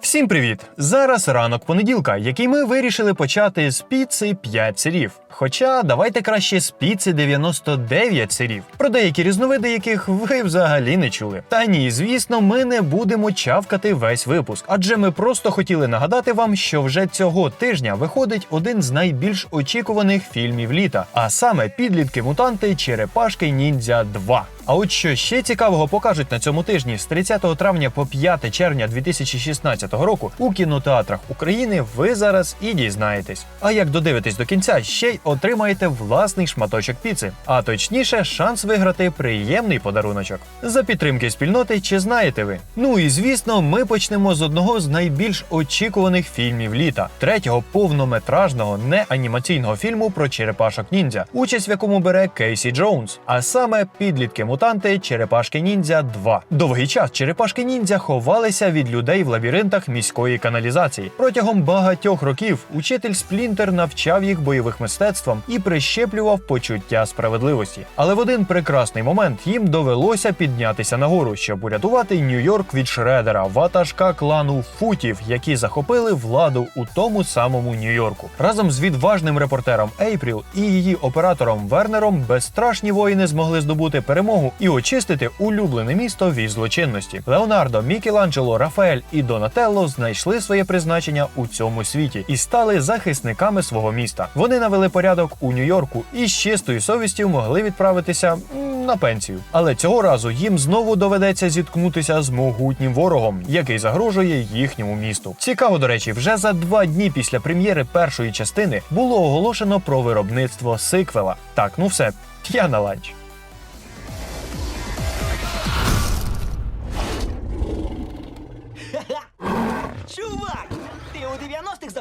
Всім привіт! Зараз ранок понеділка, який ми вирішили почати з піци 5 сирів. Хоча давайте краще з піци 99 сирів, про деякі різновиди яких ви взагалі не чули. Та ні, звісно, ми не будемо чавкати весь випуск, адже ми просто хотіли нагадати вам, що вже цього тижня виходить один з найбільш очікуваних фільмів літа, а саме підлітки мутанти Черепашки Ніндзя 2. А от що ще цікавого покажуть на цьому тижні з 30 травня по 5 червня 2016 року у кінотеатрах України, ви зараз і дізнаєтесь. А як додивитесь до кінця, ще й отримаєте власний шматочок піци, а точніше, шанс виграти приємний подаруночок. За підтримки спільноти, чи знаєте ви? Ну і звісно, ми почнемо з одного з найбільш очікуваних фільмів літа третього повнометражного неанімаційного фільму про черепашок ніндзя, участь в якому бере Кейсі Джонс, а саме підлітки мутанти Черепашки Ніндзя 2. Довгий час черепашки ніндзя ховалися від людей в лабіринтах міської каналізації. Протягом багатьох років учитель Сплінтер навчав їх бойових мистецтвам і прищеплював почуття справедливості. Але в один прекрасний момент їм довелося піднятися нагору, щоб урятувати Нью-Йорк від Шредера, ватажка клану футів, які захопили владу у тому самому Нью-Йорку. Разом з відважним репортером Ейпріл і її оператором Вернером безстрашні воїни змогли здобути перемогу і очистити улюблене місто від злочинності. Леонардо, Мікеланджело, Рафаель і Донателло знайшли своє призначення у цьому світі і стали захисниками свого міста. Вони навели порядок у Нью-Йорку і з чистою совістю могли відправитися на пенсію. Але цього разу їм знову доведеться зіткнутися з могутнім ворогом, який загрожує їхньому місту. Цікаво, до речі, вже за два дні після прем'єри першої частини було оголошено про виробництво сиквела. Так, ну все, я на ланч.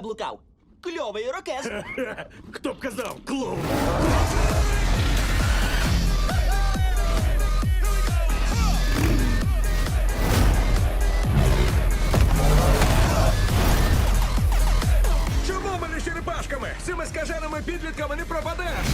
Заблукав? Кльовий рокес. Хто б казав, клоун? Чому ми не черепашками? Цими скаженими підлітками не пропадеш!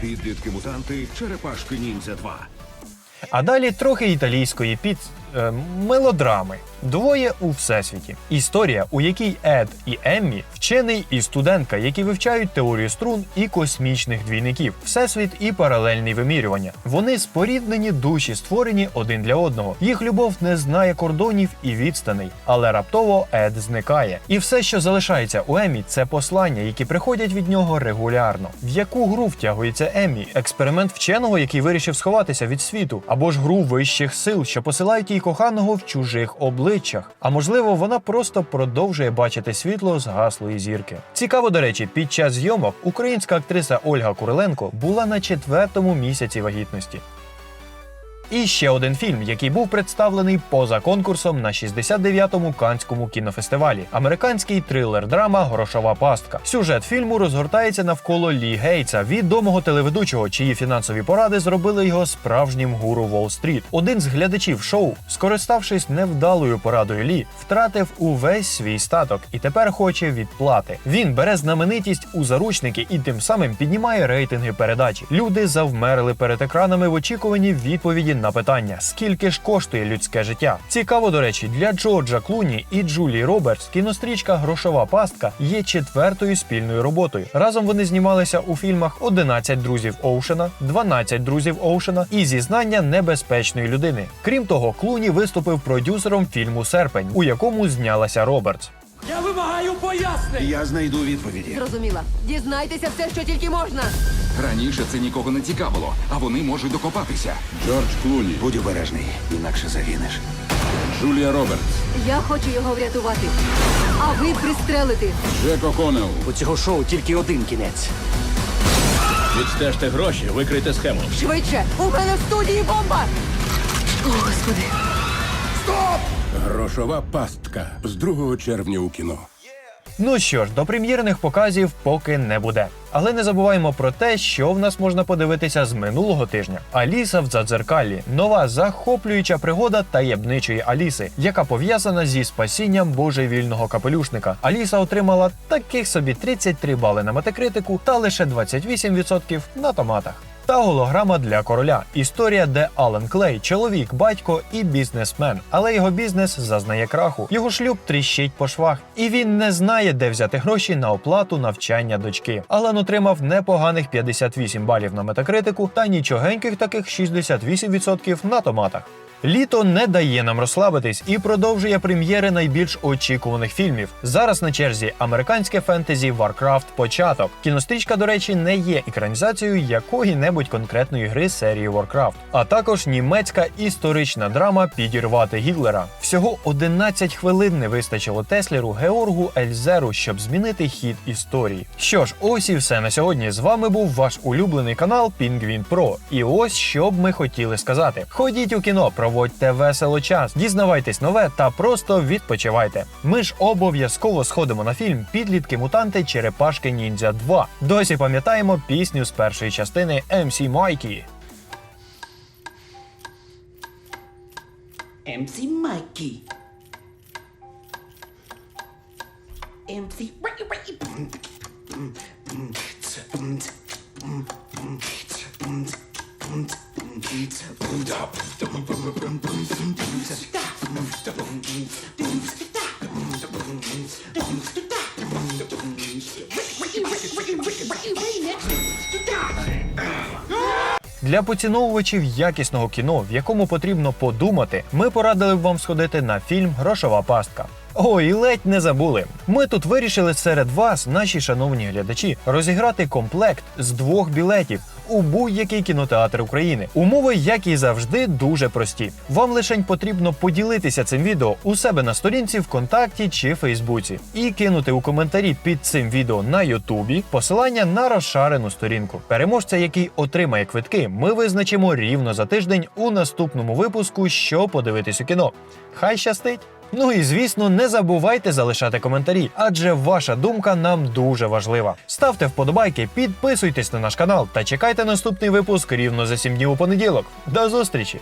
Підлітки мутанти Черепашки Ніндзя 2. А далі трохи італійської піц... е, мелодрами. Двоє у всесвіті. Історія, у якій Ед і Еммі вчений і студентка, які вивчають теорію струн і космічних двійників, всесвіт і паралельні вимірювання. Вони споріднені душі, створені один для одного. Їх любов не знає кордонів і відстаней, але раптово Ед зникає. І все, що залишається у Еммі, це послання, які приходять від нього регулярно. В яку гру втягується Еммі? Експеримент вченого, який вирішив сховатися від світу, або ж гру вищих сил, що посилають їй коханого в чужих обличчях. А можливо, вона просто продовжує бачити світло з гаслої зірки. Цікаво, до речі, під час зйомок українська актриса Ольга Куриленко була на четвертому місяці вагітності. І ще один фільм, який був представлений поза конкурсом на 69-му Канському кінофестивалі. Американський трилер-драма Грошова пастка. Сюжет фільму розгортається навколо Лі Гейтса, відомого телеведучого, чиї фінансові поради зробили його справжнім гуру Уолл-стріт. Один з глядачів шоу, скориставшись невдалою порадою Лі, втратив увесь свій статок і тепер хоче відплати. Він бере знаменитість у заручники і тим самим піднімає рейтинги передачі. Люди завмерли перед екранами в очікуванні відповіді на питання: скільки ж коштує людське життя? Цікаво, до речі, для Джорджа Клуні і Джулії Робертс кінострічка Грошова пастка є четвертою спільною роботою. Разом вони знімалися у фільмах «11 друзів Оушена, «12 друзів Оушена і зізнання небезпечної людини. Крім того, Клуні виступив продюсером фільму Серпень, у якому знялася Робертс. Я вимагаю пояснень! Я знайду відповіді. Зрозуміла. Дізнайтеся все, що тільки можна. Раніше це нікого не цікавило, а вони можуть докопатися. Джордж Клуні, Будь обережний, інакше загинеш. Джулія Робертс, Я хочу його врятувати. А ви пристрелити. Джек О'Коннелл, У цього шоу тільки один кінець. Відстежте гроші, викрийте схему. Швидше! У мене в студії бомба! О, Господи. Грошова пастка з 2 червня у кіно. Ну що ж, до прем'єрних показів поки не буде. Але не забуваємо про те, що в нас можна подивитися з минулого тижня. Аліса в Дзадзеркалі нова захоплююча пригода таємничої Аліси, яка пов'язана зі спасінням божевільного капелюшника. Аліса отримала таких собі 33 бали на метакритику та лише 28% на томатах. Та голограма для короля. Історія, де Алан Клей, чоловік, батько і бізнесмен. Але його бізнес зазнає краху. Його шлюб тріщить по швах, і він не знає, де взяти гроші на оплату навчання дочки. Алан отримав непоганих 58 балів на метакритику та нічогеньких таких 68% на томатах. Літо не дає нам розслабитись і продовжує прем'єри найбільш очікуваних фільмів. Зараз на черзі американське фентезі Warcraft Початок. Кінострічка, до речі, не є екранізацією якої-небудь конкретної гри серії Warcraft, а також німецька історична драма Підірвати Гітлера. Всього 11 хвилин не вистачило Теслеру Георгу Ельзеру, щоб змінити хід історії. Що ж, ось і все на сьогодні. З вами був ваш улюблений канал Пінгвін Про. І ось що б ми хотіли сказати: ходіть у кіно, проводьте весело час, дізнавайтесь нове та просто відпочивайте. Ми ж обов'язково сходимо на фільм Підлітки мутанти Черепашки Ніндзя 2. Досі пам'ятаємо пісню з першої частини MC Майкі. MC Mikey. MC Для поціновувачів якісного кіно, в якому потрібно подумати, ми порадили б вам сходити на фільм Грошова пастка. Ой, і ледь не забули. Ми тут вирішили серед вас, наші шановні глядачі, розіграти комплект з двох білетів у будь-який кінотеатр України. Умови, як і завжди, дуже прості. Вам лишень потрібно поділитися цим відео у себе на сторінці ВКонтакті чи Фейсбуці і кинути у коментарі під цим відео на Ютубі посилання на розшарену сторінку. Переможця, який отримає квитки, ми визначимо рівно за тиждень у наступному випуску, що подивитись у кіно. Хай щастить! Ну і звісно, не забувайте залишати коментарі, адже ваша думка нам дуже важлива. Ставте вподобайки, підписуйтесь на наш канал та чекайте наступний випуск рівно за 7 днів у понеділок. До зустрічі!